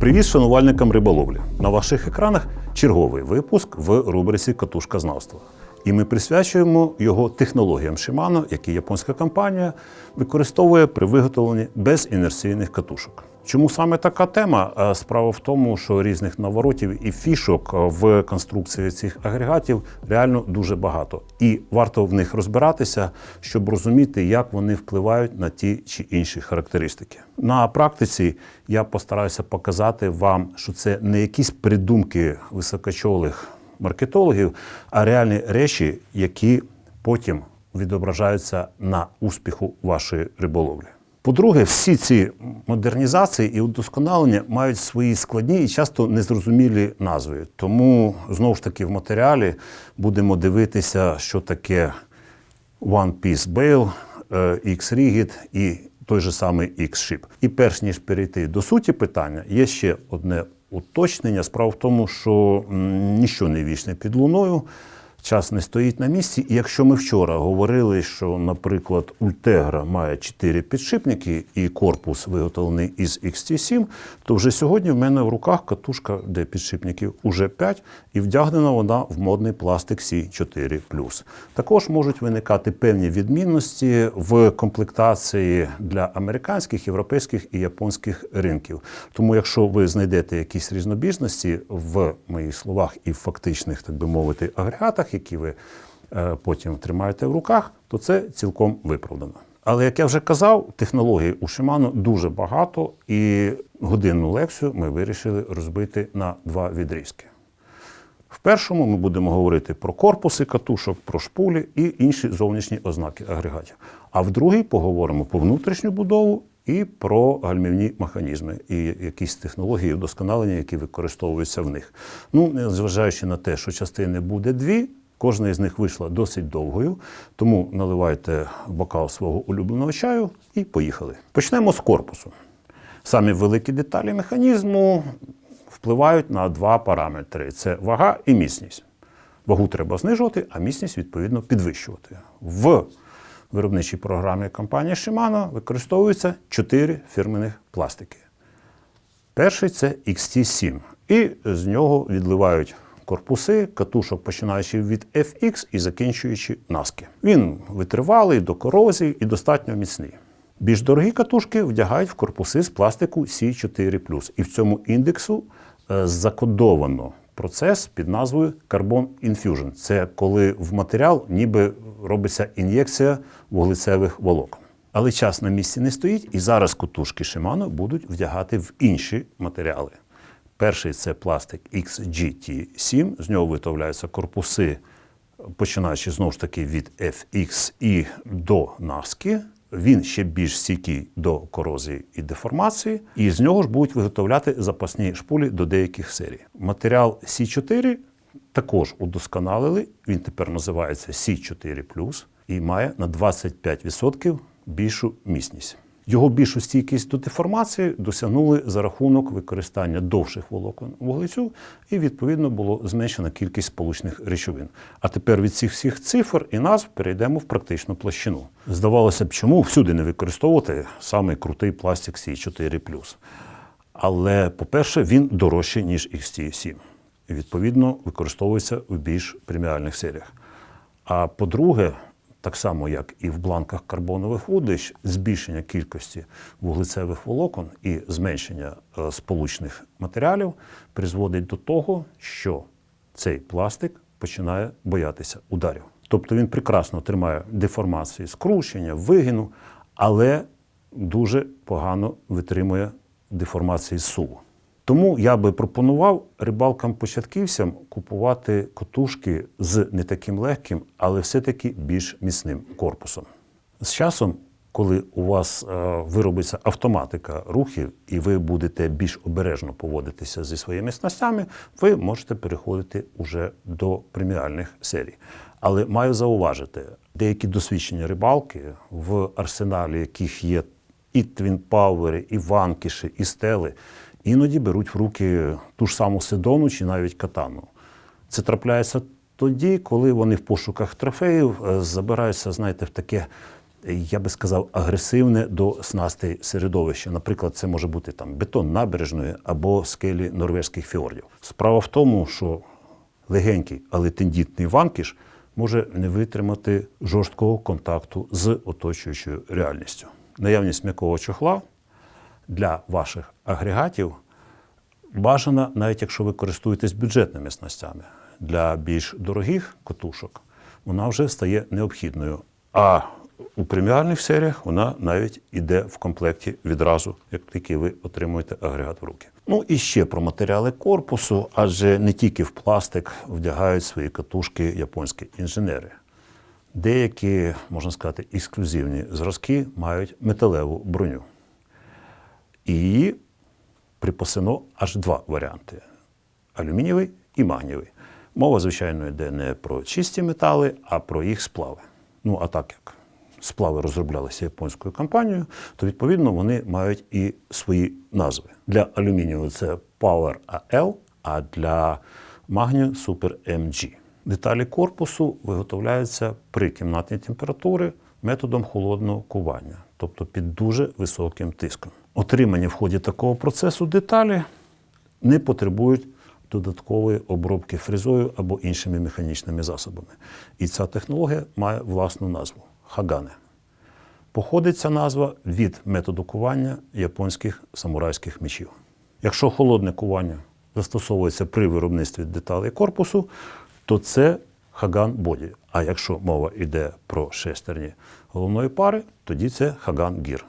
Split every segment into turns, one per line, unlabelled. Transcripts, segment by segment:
Привіт шанувальникам риболовлі. На ваших екранах черговий випуск в рубриці Катушка знавства. І ми присвячуємо його технологіям Shimano, які японська компанія використовує при виготовленні безінерційних катушок. Чому саме така тема? Справа в тому, що різних наворотів і фішок в конструкції цих агрегатів реально дуже багато. І варто в них розбиратися, щоб розуміти, як вони впливають на ті чи інші характеристики. На практиці я постараюся показати вам, що це не якісь придумки високочолих маркетологів, а реальні речі, які потім відображаються на успіху вашої риболовлі. По-друге, всі ці модернізації і удосконалення мають свої складні і часто незрозумілі назви. Тому знову ж таки в матеріалі будемо дивитися, що таке One Piece Bail, е, X-Rigid і той же самий X-Ship. І перш ніж перейти до суті питання, є ще одне уточнення. Справа в тому, що ніщо не вічне під луною. Час не стоїть на місці. І якщо ми вчора говорили, що, наприклад, Ультегра має 4 підшипники і корпус виготовлений із XT7, то вже сьогодні в мене в руках катушка, де підшипників уже 5, і вдягнена вона в модний пластик C4. Також можуть виникати певні відмінності в комплектації для американських, європейських і японських ринків. Тому, якщо ви знайдете якісь різнобіжності в моїх словах і в фактичних, так би мовити, агрегатах, які ви е, потім тримаєте в руках, то це цілком виправдано. Але як я вже казав, технологій у Shimano дуже багато, і годинну лекцію ми вирішили розбити на два відрізки. В першому ми будемо говорити про корпуси катушок, про шпулі і інші зовнішні ознаки агрегатів. А в другій поговоримо про внутрішню будову і про гальмівні механізми і якісь технології вдосконалення, які використовуються в них. Ну, незважаючи на те, що частини буде дві. Кожна із них вийшла досить довгою, тому наливайте бокал свого улюбленого чаю і поїхали. Почнемо з корпусу. Самі великі деталі механізму впливають на два параметри: це вага і міцність. Вагу треба знижувати, а міцність, відповідно, підвищувати. В виробничій програмі компанії Shimano використовуються чотири фірменних пластики. Перший це XT7. І з нього відливають корпуси катушок, починаючи від FX і закінчуючи наски. Він витривалий до корозії і достатньо міцний. Більш дорогі катушки вдягають в корпуси з пластику C4. І в цьому індексу е, закодовано процес під назвою Carbon Infusion. Це коли в матеріал ніби робиться ін'єкція вуглецевих волокон. Але час на місці не стоїть, і зараз катушки Shimano будуть вдягати в інші матеріали. Перший це пластик XGT7, з нього виготовляються корпуси, починаючи знову ж таки від FX і до наски. Він ще більш стійкий до корозії і деформації, і з нього ж будуть виготовляти запасні шпулі до деяких серій. Матеріал C4 також удосконалили. Він тепер називається C4 і має на 25% більшу міцність. Його більшу стійкість до деформації досягнули за рахунок використання довших волокон вуглецю, і відповідно було зменшена кількість сполучних речовин. А тепер від цих всіх цифр і назв перейдемо в практичну площину. Здавалося б, чому всюди не використовувати саме крутий пластик C4 Але, по-перше, він дорожчий, ніж XT7. Відповідно використовується в більш преміальних серіях. А по-друге, так само, як і в бланках карбонових вуглищ, збільшення кількості вуглецевих волокон і зменшення е, сполучних матеріалів призводить до того, що цей пластик починає боятися ударів. Тобто він прекрасно тримає деформації, скручення, вигину, але дуже погано витримує деформації суву. Тому я би пропонував рибалкам-початківцям купувати котушки з не таким легким, але все-таки більш міцним корпусом. З часом, коли у вас е, виробиться автоматика рухів, і ви будете більш обережно поводитися зі своїми снастями, ви можете переходити уже до преміальних серій. Але маю зауважити, деякі досвідчені рибалки, в арсеналі яких є і твінпауери, і ванкіші, і стели іноді беруть в руки ту ж саму Сидону чи навіть катану. Це трапляється тоді, коли вони в пошуках трофеїв е, забираються, знаєте, в таке я би сказав, агресивне до снастей середовище. Наприклад, це може бути там бетон набережної або скелі норвезьких фіордів. Справа в тому, що легенький, але тендітний ванкіш може не витримати жорсткого контакту з оточуючою реальністю. Наявність м'якого чохла для ваших агрегатів бажана, навіть якщо ви користуєтесь бюджетними снастями. Для більш дорогих котушок вона вже стає необхідною. А у преміальних серіях вона навіть іде в комплекті відразу, як тільки ви отримуєте агрегат в руки. Ну і ще про матеріали корпусу, адже не тільки в пластик вдягають свої катушки японські інженери. Деякі, можна сказати, ексклюзивні зразки мають металеву броню. Її припасено аж два варіанти: алюмінієвий і магнієвий. Мова, звичайно, йде не про чисті метали, а про їх сплави. Ну, а так як сплави розроблялися японською компанією, то відповідно вони мають і свої назви. Для алюмінію це Power AL, а для магнію Super MG. Деталі корпусу виготовляються при кімнатній температурі методом холодного кування, тобто під дуже високим тиском. Отримані в ході такого процесу деталі не потребують додаткової обробки фрезою або іншими механічними засобами. І ця технологія має власну назву хагане. Походить ця назва від методу кування японських самурайських мечів. Якщо холодне кування застосовується при виробництві деталей корпусу, то це хаган боді. А якщо мова йде про шестерні головної пари, тоді це хаган гір.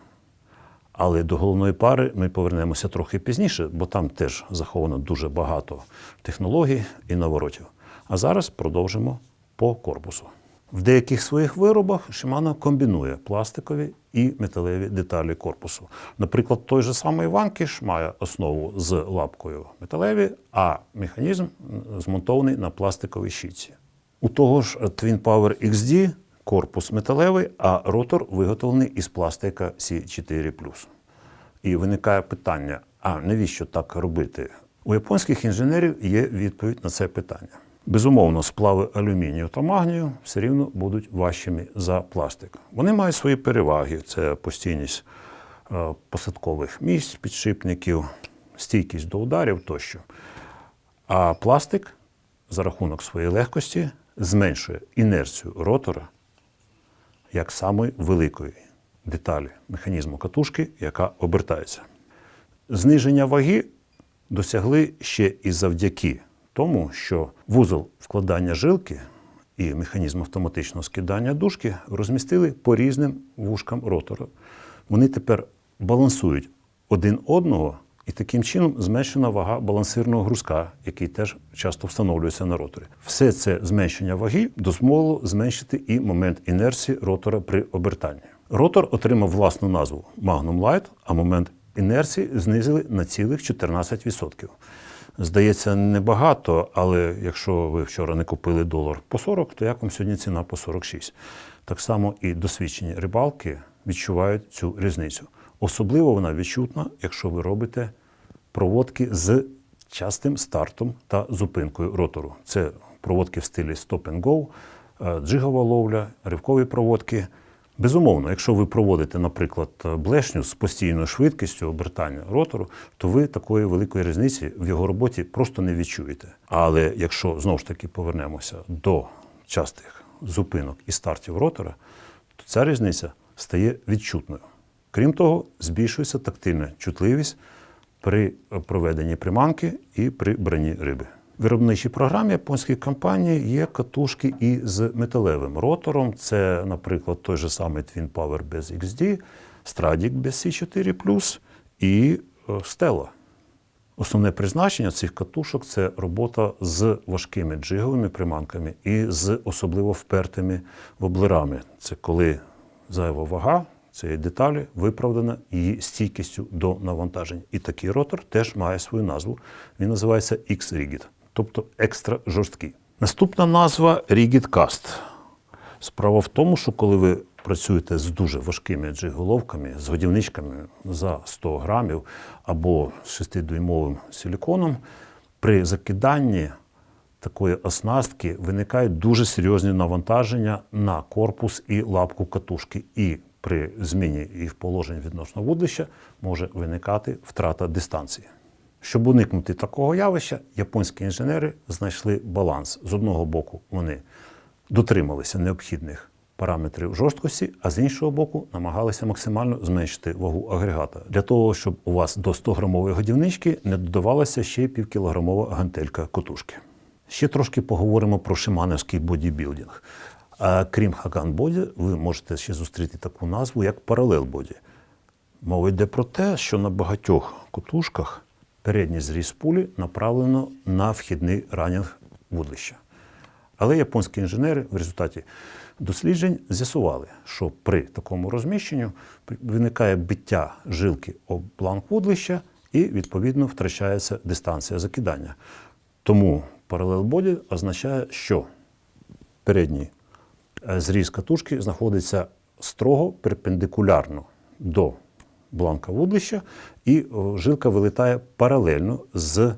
Але до головної пари ми повернемося трохи пізніше, бо там теж заховано дуже багато технологій і наворотів. А зараз продовжимо по корпусу. В деяких своїх виробах Shimano комбінує пластикові і металеві деталі корпусу. Наприклад, той же самий ванкіш має основу з лапкою металеві, а механізм змонтований на пластиковій щітці. У того ж Twin Power XD корпус металевий, а ротор виготовлений із пластика C4. І виникає питання: а навіщо так робити? У японських інженерів є відповідь на це питання. Безумовно, сплави алюмінію та магнію все рівно будуть важчими за пластик. Вони мають свої переваги: це постійність е, посадкових місць, підшипників, стійкість до ударів тощо. А пластик за рахунок своєї легкості зменшує інерцію ротора як самої великої деталі механізму катушки, яка обертається. Зниження ваги досягли ще і завдяки тому, що вузол вкладання жилки і механізм автоматичного скидання дужки розмістили по різним вушкам ротора. Вони тепер балансують один одного, і таким чином зменшена вага балансирного грузка, який теж часто встановлюється на роторі. Все це зменшення ваги дозволило зменшити і момент інерції ротора при обертанні. Ротор отримав власну назву Magnum Light, а момент інерції знизили на цілих 14%. Здається, небагато, але якщо ви вчора не купили долар по 40, то як вам сьогодні ціна по 46. Так само і досвідчені рибалки відчувають цю різницю. Особливо вона відчутна, якщо ви робите проводки з частим стартом та зупинкою ротору. Це проводки в стилі stop and go, е, джигова ловля, ривкові проводки. Безумовно, якщо ви проводите, наприклад, блешню з постійною швидкістю обертання ротору, то ви такої великої різниці в його роботі просто не відчуєте. Але якщо знову ж таки повернемося до частих зупинок і стартів ротора, то ця різниця стає відчутною. Крім того, збільшується тактильна чутливість при проведенні приманки і при бранні риби. В виробничій програмі японської компанії є катушки і з металевим ротором. Це, наприклад, той же самий Twin Power без XD, Stradic без C4 і е, Stella. Основне призначення цих катушок це робота з важкими джиговими приманками і з особливо впертими воблерами. Це коли зайва вага цієї деталі виправдана її стійкістю до навантажень. І такий ротор теж має свою назву. Він називається X-Rigid, тобто екстра жорсткий. Наступна назва Rigid Cast. Справа в тому, що коли ви працюєте з дуже важкими джиголовками, з годівничками за 100 грамів або з 6-дюймовим силіконом, при закиданні такої оснастки виникають дуже серйозні навантаження на корпус і лапку катушки. І при зміні їх положень відносно вудлища може виникати втрата дистанції. Щоб уникнути такого явища, японські інженери знайшли баланс. З одного боку, вони дотрималися необхідних параметрів жорсткості, а з іншого боку, намагалися максимально зменшити вагу агрегата для того, щоб у вас до 100-грамової годівнички не додавалася ще півкілограмова гантелька котушки. Ще трошки поговоримо про шимановський бодібілдинг. А крім Хаган Боді, ви можете ще зустріти таку назву, як паралел боді. Мова йде про те, що на багатьох котушках передній зріз пулі направлено на вхідний ранінг вудлища. Але японські інженери в результаті досліджень з'ясували, що при такому розміщенні виникає биття жилки об бланк вудлища і, відповідно, втрачається дистанція закидання. Тому паралел боді означає, що передній зріз катушки знаходиться строго перпендикулярно до бланка вудлища, і жилка вилітає паралельно з е,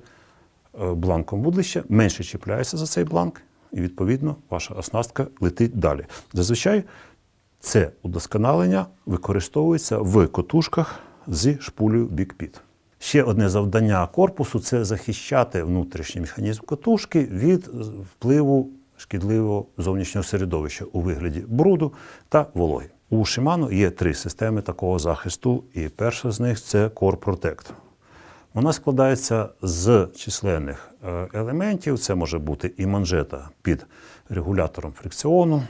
бланком вудлища, менше чіпляється за цей бланк, і відповідно ваша оснастка летить далі. Зазвичай це удосконалення використовується в котушках зі шпулею бікпіт. Ще одне завдання корпусу це захищати внутрішній механізм котушки від впливу шкідливого зовнішнього середовища у вигляді бруду та вологи. У Shimano є три системи такого захисту, і перша з них це Core Protect. Вона складається з численних е, елементів. Це може бути і манжета під регулятором фрикціону,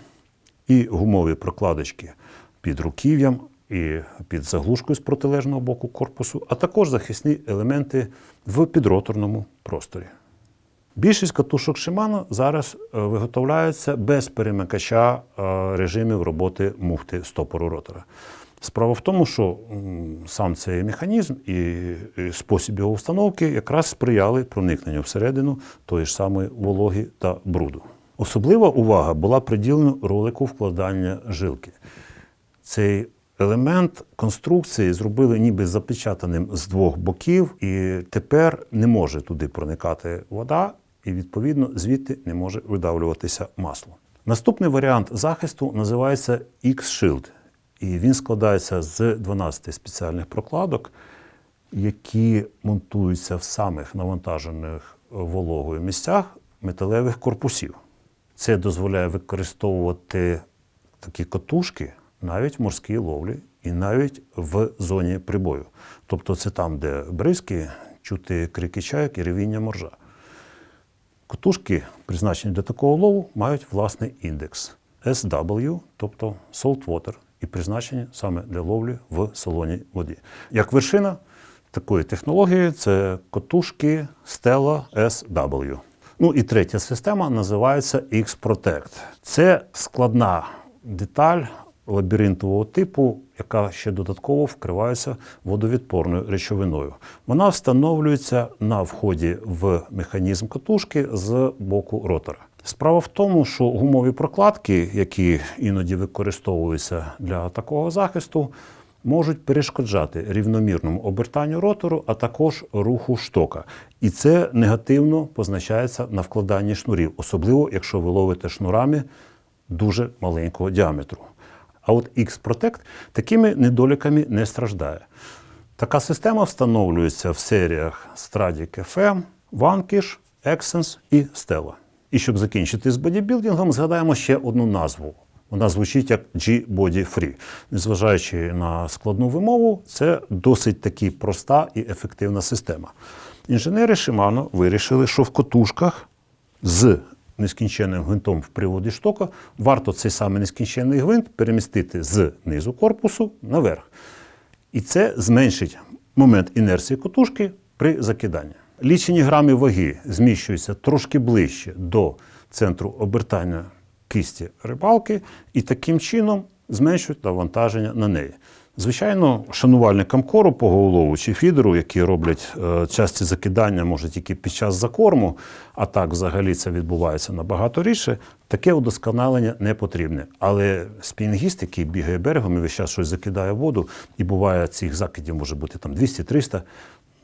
і гумові прокладочки під руків'ям, і під заглушкою з протилежного боку корпусу, а також захисні елементи в підроторному просторі. Більшість катушок Shimano зараз е, виготовляються без перемикача е, режимів роботи муфти стопору ротора. Справа в тому, що сам цей механізм і, і спосіб його установки якраз сприяли проникненню всередину тої ж самої вологи та бруду. Особлива увага була приділена ролику вкладання жилки. Цей елемент конструкції зробили ніби запечатаним з двох боків, і тепер не може туди проникати вода, і відповідно звідти не може видавлюватися масло. Наступний варіант захисту називається X-Shield, і він складається з 12 спеціальних прокладок, які монтуються в самих навантажених вологою місцях металевих корпусів. Це дозволяє використовувати такі котушки навіть в морській ловлі і навіть в зоні прибою. Тобто це там, де бризки, чути крики чайок і ревіння моржа. Котушки, призначені для такого лову, мають власний індекс SW, тобто saltwater, і призначені саме для ловлі в солоній воді. Як вершина такої технології це котушки Stella SW. Ну і третя система називається X-Protect. Це складна деталь лабіринтового типу, яка ще додатково вкривається водовідпорною речовиною. Вона встановлюється на вході в механізм катушки з боку ротора. Справа в тому, що гумові прокладки, які іноді використовуються для такого захисту, можуть перешкоджати рівномірному обертанню ротору, а також руху штока. І це негативно позначається на вкладанні шнурів, особливо якщо ви ловите шнурами дуже маленького діаметру. А от X-Protect такими недоліками не страждає. Така система встановлюється в серіях Stradic FM, Vanquish, Exens і Stella. І щоб закінчити з бодібілдингом, згадаємо ще одну назву. Вона звучить як G-Body Free. Незважаючи на складну вимову, це досить таки проста і ефективна система. Інженери Shimano вирішили, що в котушках з нескінченним гвинтом в приводі штока варто цей самий нескінченний гвинт перемістити з низу корпусу наверх. І це зменшить момент інерції котушки при закиданні. Лічені грами ваги зміщуються трошки ближче до центру обертання кисті рибалки і таким чином зменшують навантаження на неї. Звичайно, шанувальникам кору поголову чи фідеру, які роблять е, часті закидання, може тільки під час закорму, а так взагалі це відбувається набагато рідше, таке удосконалення не потрібне. Але спінгіст, який бігає берегом і весь час щось закидає в воду, і буває цих закидів може бути там 200-300,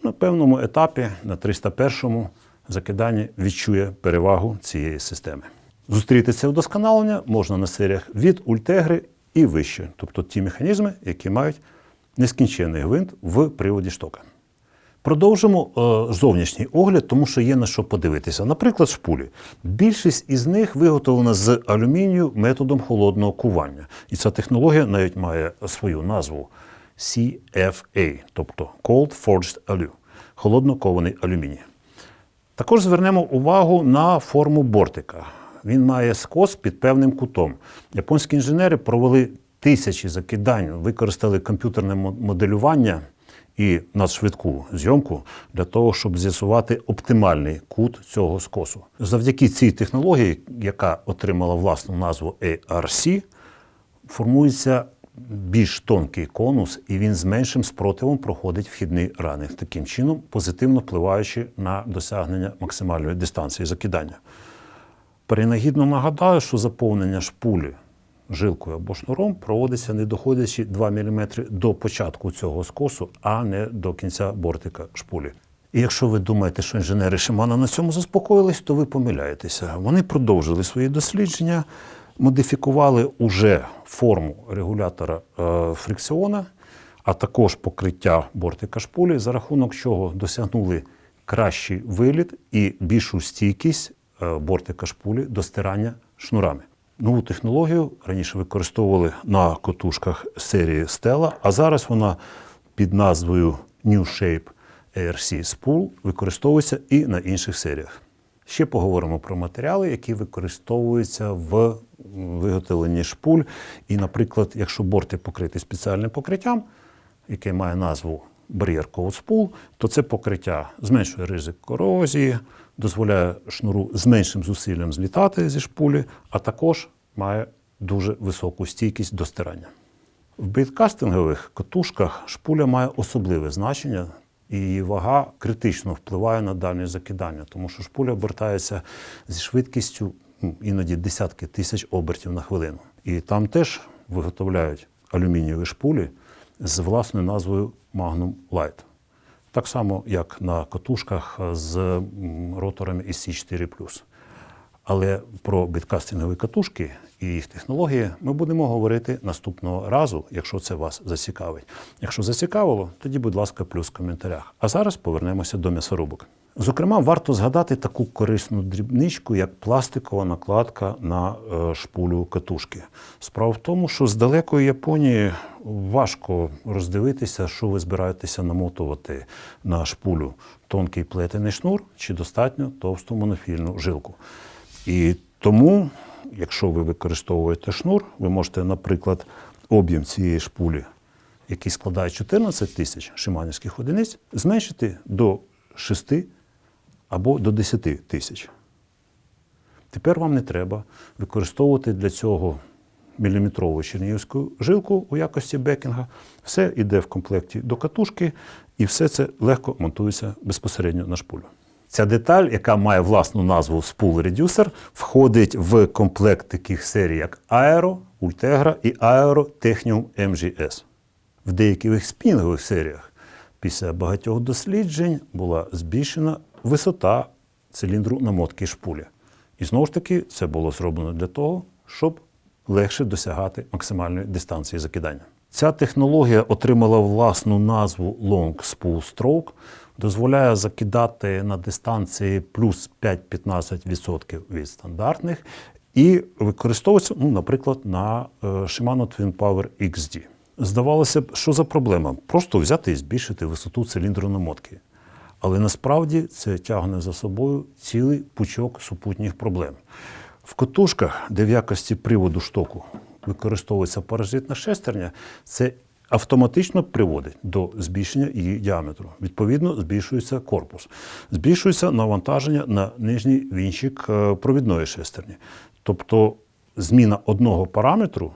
на певному етапі, на 301-му закиданні відчує перевагу цієї системи. Зустріти це вдосконалення можна на серіях від Ультегри і вище, тобто ті механізми, які мають нескінчений гвинт в приводі штока. Продовжимо е, зовнішній огляд, тому що є на що подивитися. Наприклад, шпулі. Більшість із них виготовлена з алюмінію методом холодного кування. І ця технологія навіть має свою назву CFA, тобто Cold Forged Alu, холодно кований алюміній. Також звернемо увагу на форму бортика. Він має скос під певним кутом. Японські інженери провели тисячі закидань, використали комп'ютерне моделювання і надшвидку зйомку для того, щоб з'ясувати оптимальний кут цього скосу. Завдяки цій технології, яка отримала власну назву ARC, формується більш тонкий конус, і він з меншим спротивом проходить вхідний ранг, таким чином позитивно впливаючи на досягнення максимальної дистанції закидання. Перенагідно нагадаю, що заповнення шпулі жилкою або шнуром проводиться не доходячи 2 мм до початку цього скосу, а не до кінця бортика шпулі. І якщо ви думаєте, що інженери Шимана на цьому заспокоїлись, то ви помиляєтеся. Вони продовжили свої дослідження, модифікували уже форму регулятора е, фрикціона, а також покриття бортика шпулі, за рахунок чого досягнули кращий виліт і більшу стійкість е, бортика шпулі до стирання шнурами. Нову технологію раніше використовували на котушках серії Stella, а зараз вона під назвою New Shape ARC Spool використовується і на інших серіях. Ще поговоримо про матеріали, які використовуються в виготовленні шпуль. І, наприклад, якщо борти покриті спеціальним покриттям, яке має назву бар'єр Coat Spool, то це покриття зменшує ризик корозії, дозволяє шнуру з меншим зусиллям злітати зі шпулі, а також має дуже високу стійкість до стирання. В бейткастингових котушках шпуля має особливе значення, і її вага критично впливає на дальність закидання, тому що шпуля обертається зі швидкістю ну, іноді десятки тисяч обертів на хвилину. І там теж виготовляють алюмінієві шпулі з власною назвою Magnum Light. Так само, як на катушках з роторами роторами SC4 але про біткастингові катушки і їх технології ми будемо говорити наступного разу, якщо це вас зацікавить. Якщо зацікавило, тоді, будь ласка, плюс в коментарях. А зараз повернемося до м'ясорубок. Зокрема, варто згадати таку корисну дрібничку, як пластикова накладка на е, шпулю катушки. Справа в тому, що з далекої Японії важко роздивитися, що ви збираєтеся намотувати на шпулю тонкий плетений шнур чи достатньо товсту монофільну жилку. І тому, якщо ви використовуєте шнур, ви можете, наприклад, об'єм цієї шпулі, який складає 14 тисяч шиманівських одиниць, зменшити до 6 або до 10 тисяч. Тепер вам не треба використовувати для цього міліметрову чернігівську жилку у якості бекінга. Все йде в комплекті до катушки, і все це легко монтується безпосередньо на шпулю. Ця деталь, яка має власну назву Spool Reducer, входить в комплект таких серій, як Aero, Ultegra і Aero Technium MGS. В деяких спінгових серіях після багатьох досліджень була збільшена висота циліндру намотки шпулі. І знову ж таки, це було зроблено для того, щоб легше досягати максимальної дистанції закидання. Ця технологія отримала власну назву Long Spool Stroke, дозволяє закидати на дистанції плюс 5-15% від стандартних і використовується, ну, наприклад, на е, Shimano Twin Power XD. Здавалося б, що за проблема? Просто взяти і збільшити висоту циліндру намотки. Але насправді це тягне за собою цілий пучок супутніх проблем. В котушках, де в якості приводу штоку використовується паразитна шестерня, це автоматично приводить до збільшення її діаметру. Відповідно, збільшується корпус, збільшується навантаження на нижній вінчик е, провідної шестерні. Тобто зміна одного параметру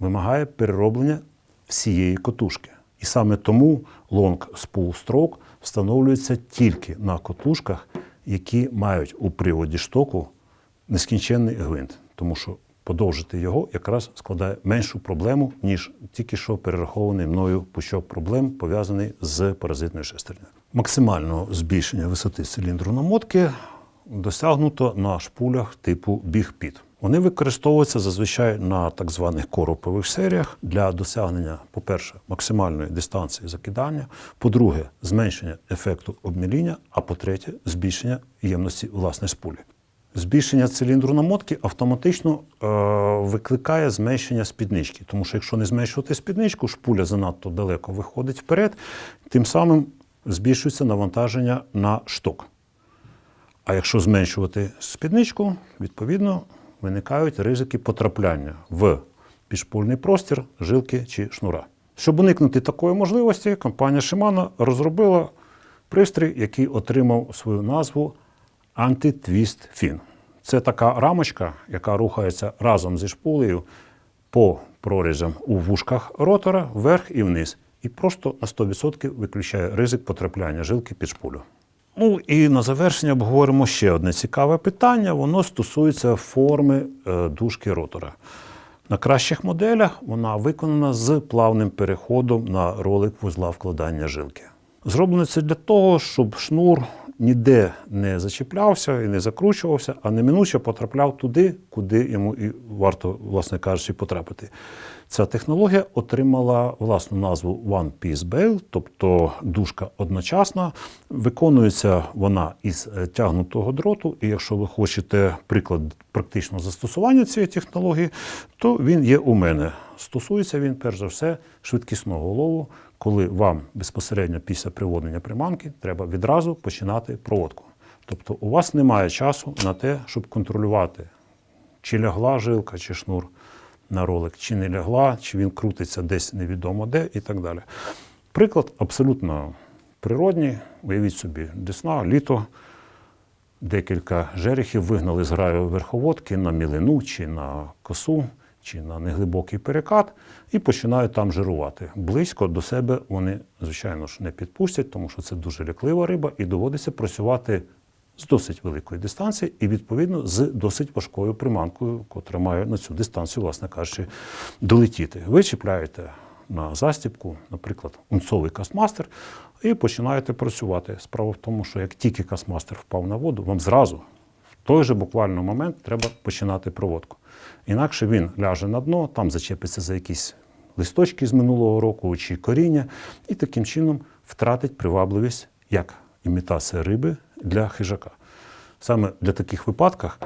вимагає перероблення всієї котушки. І саме тому Long Spool Stroke встановлюється тільки на котушках, які мають у приводі штоку нескінченний гвинт, тому що подовжити його якраз складає меншу проблему, ніж тільки що перерахований мною пучок проблем, пов'язаний з паразитною шестернею. Максимального збільшення висоти циліндру намотки досягнуто на шпулях типу Big Pit. Вони використовуються зазвичай на так званих коропових серіях для досягнення, по-перше, максимальної дистанції закидання, по-друге, зменшення ефекту обміління, а по-третє, збільшення ємності власне спулі. Збільшення циліндру намотки автоматично е, викликає зменшення спіднички, тому що якщо не зменшувати спідничку, шпуля занадто далеко виходить вперед, тим самим збільшується навантаження на шток. А якщо зменшувати спідничку, відповідно виникають ризики потрапляння в підшпульний простір, жилки чи шнура. Щоб уникнути такої можливості, компанія Shimano розробила пристрій, який отримав свою назву Anti-Twist Fin. Це така рамочка, яка рухається разом зі шпулею по прорізам у вушках ротора вверх і вниз, і просто на 100% виключає ризик потрапляння жилки під шпулю. Ну і на завершення обговоримо ще одне цікаве питання. Воно стосується форми е, дужки ротора. На кращих моделях вона виконана з плавним переходом на ролик вузла вкладання жилки. Зроблено це для того, щоб шнур ніде не зачіплявся і не закручувався, а неминуче потрапляв туди, куди йому і варто, власне кажучи, потрапити. Ця технологія отримала власну назву One Piece Bail, тобто дужка одночасна. Виконується вона із е, тягнутого дроту, і якщо ви хочете приклад практичного застосування цієї технології, то він є у мене. Стосується він, перш за все, швидкісного лову, коли вам безпосередньо після приводнення приманки треба відразу починати проводку. Тобто у вас немає часу на те, щоб контролювати, чи лягла жилка, чи шнур на ролик, чи не лягла, чи він крутиться десь невідомо де і так далі. Приклад абсолютно природній. Уявіть собі, десна, літо, декілька жерехів вигнали з граю верховодки на мілину чи на косу, чи на неглибокий перекат, і починають там жирувати. Близько до себе вони, звичайно ж, не підпустять, тому що це дуже ляклива риба, і доводиться працювати з досить великої дистанції і, відповідно, з досить важкою приманкою, котра має на цю дистанцію, власне кажучи, долетіти. Ви чіпляєте на застібку, наприклад, унцовий кастмастер, і починаєте працювати. Справа в тому, що як тільки кастмастер впав на воду, вам зразу в той же буквально момент треба починати проводку. Інакше він ляже на дно, там зачепиться за якісь листочки з минулого року чи коріння, і таким чином втратить привабливість як імітація риби для хижака. Саме для таких випадках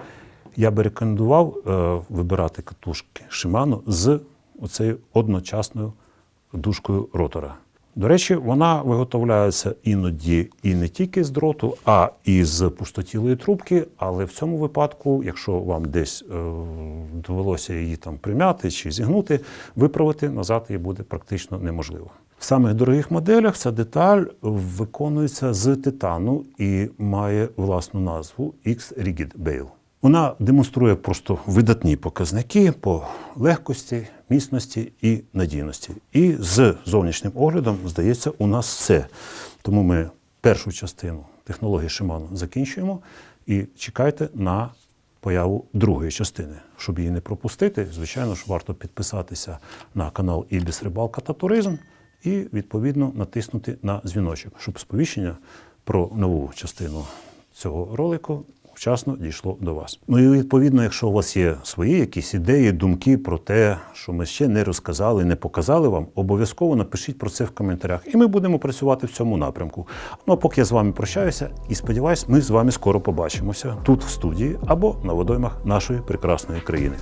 я би рекомендував е, вибирати катушки Shimano з оцею одночасною дужкою ротора. До речі, вона виготовляється іноді і не тільки з дроту, а і з пустотілої трубки. Але в цьому випадку, якщо вам десь е, довелося її там примяти чи зігнути, виправити назад її буде практично неможливо. В самих дорогих моделях ця деталь виконується з титану і має власну назву X-Rigid Bail. Вона демонструє просто видатні показники по легкості, міцності і надійності. І з зовнішнім оглядом, здається, у нас все. Тому ми першу частину технології Shimano закінчуємо і чекайте на появу другої частини. Щоб її не пропустити, звичайно ж, варто підписатися на канал Ібіс Рибалка та Туризм і відповідно натиснути на дзвіночок, щоб сповіщення про нову частину цього ролику вчасно дійшло до вас. Ну і відповідно, якщо у вас є свої якісь ідеї, думки про те, що ми ще не розказали, не показали вам, обов'язково напишіть про це в коментарях, і ми будемо працювати в цьому напрямку. Ну а поки я з вами прощаюся і сподіваюсь, ми з вами скоро побачимося тут в студії або на водоймах нашої прекрасної країни.